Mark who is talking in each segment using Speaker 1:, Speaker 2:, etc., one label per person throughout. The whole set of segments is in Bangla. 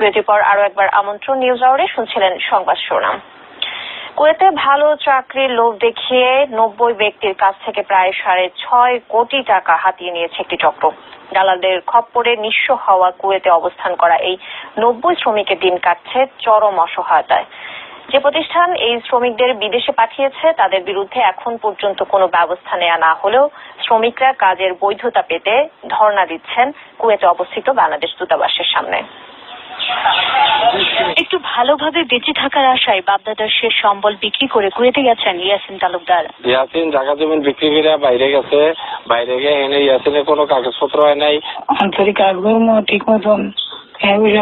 Speaker 1: বিরতির পর আরও একবার আমন্ত্রণ নিউজ আওয়ারে শুনছিলেন সংবাদ শিরোনাম। কুয়েতে ভালো চাকরির লোভ দেখিয়ে নব্বই ব্যক্তির কাছ থেকে প্রায় সাড়ে ছয় কোটি টাকা হাতিয়ে নিয়েছে একটি চক্র। দালালদের খপ্পরে নিঃস্ব হওয়া কুয়েতে অবস্থান করা এই নব্বই শ্রমিকের দিন কাটছে চরম অসহায়তায়। যে প্রতিষ্ঠান এই শ্রমিকদের বিদেশে পাঠিয়েছে, তাদের বিরুদ্ধে এখন পর্যন্ত কোনো ব্যবস্থা নেওয়া না হলেও শ্রমিকরা কাজের বৈধতা পেতে ধর্ণা দিচ্ছেন কুয়েতে অবস্থিত বাংলাদেশ দূতাবাসের সামনে।
Speaker 2: একটু ভালোভাবে বেঁচে থাকার আশায় বাপদাদার শেষ সম্বল বিক্রি করে কুয়েতে গেছেন ইয়াসিন তালুকদার।
Speaker 3: ইয়াসিন জায়গা জমিন বিক্রি করে বাইরে গেছে। বাইরে গিয়ে এনে ইয়াসিনের কোনো কাগজপত্র হয় নাই।
Speaker 4: আন্তরিক কাজকর্ম ঠিক মতন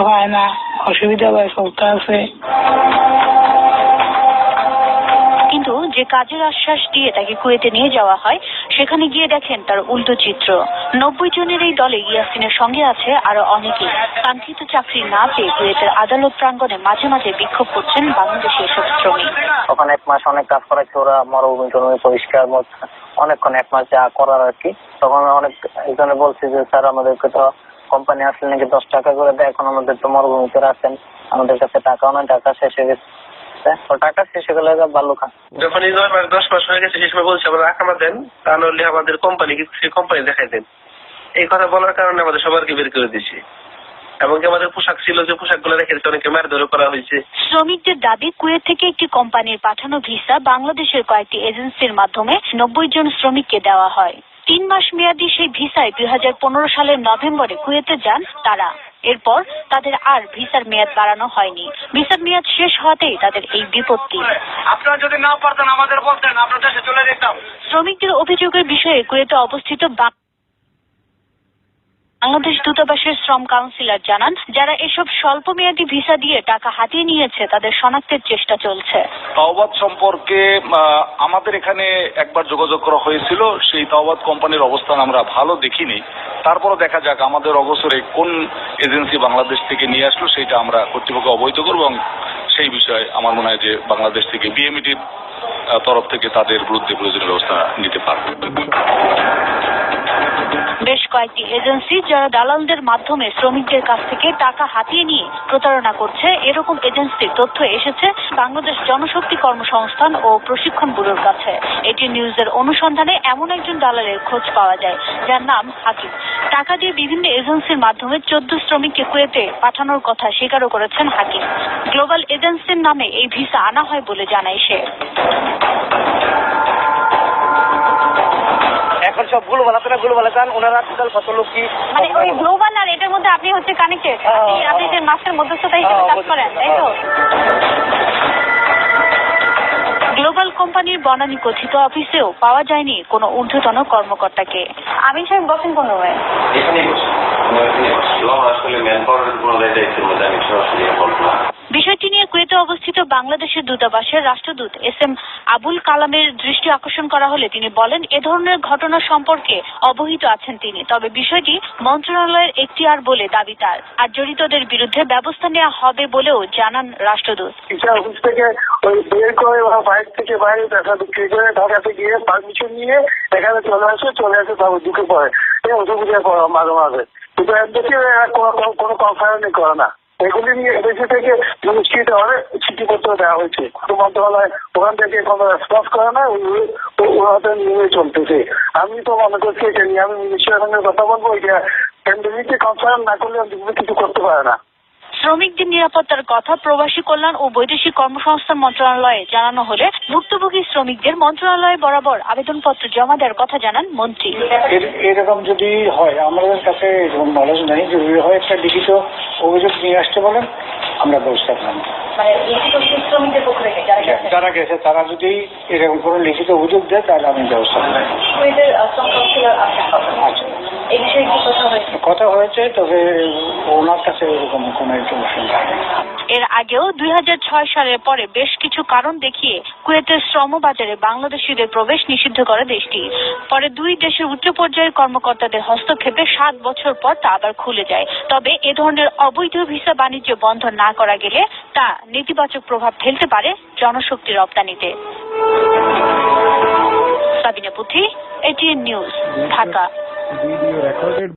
Speaker 4: হয় না। অসুবিধা হয় সবটা আছে।
Speaker 2: কিন্তু যে কাজের আশ্বাস দিয়ে তাকে কুয়েতে নিয়ে যাওয়া হয়, সেখানে গিয়ে দেখেন তার উল্টো চিত্র। নব্বই জনের এই দলে ইয়াসিনের সঙ্গে আছে আরও অনেকে কাঙ্ক্ষিত চাকরি না পেয়ে কুয়েতের আদালত প্রাঙ্গণে মাঝে মাঝে বিক্ষোভ করছেন বাংলাদেশি এসব শ্রমিক।
Speaker 5: তখন এক মাস অনেক কাজ করাচ্ছে, ওরা মরুভূমি টরুভূমি পরিষ্কার অনেকক্ষণ এক মাস যা করার আর কি। তখন অনেক একজনে বলছে যে, স্যার, আমাদেরকে তো কোম্পানি আসলে নাকি দশ টাকা করে দেয়, এখন আমাদের তো মরুভূমিতে আছেন আমাদের কাছে টাকাও নাই, টাকা শেষ হয়ে গেছে। শেষ হয়ে গেলে ভালো খান
Speaker 6: যখন এই নয় মাস দশ মাস হয়ে গেছে সেই সময় বলছে আমরা আকামা দেন তা নাহলে আমাদের কোম্পানি সেই কোম্পানি দেখাই দেন। এই কথা বলার কারণে আমাদের সবারকে বের করে দিয়েছে। এমনকি আমাদের পোশাক ছিল যে পোশাকগুলো রেখে অনেকে মারধর করা হয়েছে।
Speaker 2: শ্রমিকদের দাবি কুয়েত থেকে একটি কোম্পানির পাঠানো ভিসা বাংলাদেশের কয়েকটি এজেন্সির মাধ্যমে নব্বই জন শ্রমিককে দেওয়া হয়। তিন মাস মেয়াদী সেই ভিসায় দুই হাজার পনেরো সালের নভেম্বরে কুয়েতে যান তারা। এরপর তাদের আর ভিসার মেয়াদ বাড়ানো হয়নি। ভিসার মেয়াদ শেষ হওয়াতেই তাদের এই বিপত্তি।
Speaker 7: আপনারা যদি না পারতেন আমাদের বলতেন আপনার দেশে চলে যেতাম।
Speaker 2: শ্রমিকদের অভিযোগের বিষয়ে কুয়েতে অবস্থিত বা- বাংলাদেশ দূতাবাসের শ্রম কাউন্সিলর জানান, যারা এসব স্বল্প মেয়াদী ভিসা দিয়ে টাকা হাতিয়ে নিয়েছে, তাদের শনাক্তের চেষ্টা চলছে।
Speaker 8: তাওবাদ সম্পর্কে আমাদের এখানে একবার যোগাযোগ করা হয়েছিল, সেই তাওবাদ কোম্পানির অবস্থান আমরা ভালো দেখিনি। তারপরও দেখা যাক, আমাদের অবসরে কোন এজেন্সি বাংলাদেশ থেকে নিয়ে আসলো, সেটা আমরা কর্তৃপক্ষ অবহিত করব এবং সেই বিষয়ে আমার মনে হয় যে বাংলাদেশ থেকে বিএমইটির তরফ থেকে তাদের বিরুদ্ধে প্রয়োজনীয় ব্যবস্থা নিতে পারবে।
Speaker 2: কয়েকটি এজেন্সি যারা দালালদের মাধ্যমে শ্রমিকদের কাছ থেকে টাকা হাতিয়ে নিয়ে প্রতারণা করছে, এরকম এজেন্সির তথ্য এসেছে বাংলাদেশ জনশক্তি কর্মসংস্থান ও প্রশিক্ষণ ব্যুরোর কাছে। এটি নিউজের অনুসন্ধানে এমন একজন দালালের খোঁজ পাওয়া যায়, যার নাম হাকিম। টাকা দিয়ে বিভিন্ন এজেন্সির মাধ্যমে চোদ্দ শ্রমিককে কুয়েতে পাঠানোর কথা স্বীকারও করেছেন হাকিম। গ্লোবাল এজেন্সির নামে এই ভিসা আনা হয় বলে জানায় সে।
Speaker 7: এখন না গুলো বানাতেন ওনারা টোটাল কত লোক কি?
Speaker 1: মানে ওই গ্লোবাল আর এটার মধ্যে আপনি হচ্ছে কানেক্টেড আপনি আপনি যে মাস্টার মধ্যস্থতা হিসেবে কাজ করেন তাই তো?
Speaker 2: গ্লোবাল কোম্পানির বনানী কথিত অফিসেও পাওয়া যায়নি কোনো ঊর্ধ্বতন কর্মকর্তাকে।
Speaker 1: আমি সাহেব বসেন কোন রুমে
Speaker 2: বিষয়টি নিয়ে কুয়েতে অবস্থিত বাংলাদেশের দূতাবাসের রাষ্ট্রদূত এস এম আবুল কালামের দৃষ্টি আকর্ষণ করা হলে তিনি বলেন, এ ধরনের ঘটনা সম্পর্কে অবহিত আছেন তিনি, তবে বিষয়টি মন্ত্রণালয়ের এখতিয়ার বলে দাবি তার, আর জড়িতদের বিরুদ্ধে ব্যবস্থা নেওয়া হবে বলেও জানান রাষ্ট্রদূত।
Speaker 4: থেকে নিয়ে এখানে চলে আসে চলে আসে তারপর ঢুকে পড়ে ওখান থেকে কোনো রেসপন্স নিয়ে চলতেছে। আমি তো মনে করছি এটা আমি মিনিস্ট্রির সঙ্গে কথা বলব, এটা কনফারেন্স না করলে কিছু করতে পারে না।
Speaker 2: শ্রমিকদের নিরাপত্তার কথা প্রবাসী কল্যাণ ও বৈদেশিক কর্মসংস্থান মন্ত্রণালয়ে জানানো হলে ভুক্তভোগী শ্রমিকদের মন্ত্রণালয়ে বরাবর আবেদনপত্র জমা দেওয়ার কথা জানান মন্ত্রী।
Speaker 4: এরকম যদি হয় আমাদের কাছে নলেজ নেই যদি হয় একটা লিখিত অভিযোগ নিয়ে আসতে বলেন আমরা ব্যবস্থা করব
Speaker 1: মানে লিখিত শ্রমিকদের পক্ষ থেকে যারা
Speaker 4: গেছে? তারা যদি এরকম কোনো লিখিত অভিযোগ দেয় তাহলে আমি ব্যবস্থা
Speaker 1: শ্রম
Speaker 4: আচ্ছা।
Speaker 1: এই বিষয়ে কি কথা হয়েছে?
Speaker 4: কথা হয়েছে তবে ওনার কাছে এরকম কোনো ইনফরমেশন
Speaker 2: এর আগেও দুই সালের পরে বেশ কিছু কারণ দেখিয়ে কুয়েতের শ্রমবাজারে বাংলাদেশিদের প্রবেশ নিষিদ্ধ করে দেশটি। পরে দুই দেশের উচ্চ পর্যায়ের কর্মকর্তাদের হস্তক্ষেপে সাত বছর পর তা আবার খুলে যায়। তবে এ ধরনের অবৈধ ভিসা বাণিজ্য বন্ধ না করা গেলে তা নেতিবাচক প্রভাব ফেলতে পারে জনশক্তি রপ্তানিতে। সাবিনা পুথি ATN News Dhaka. video recorded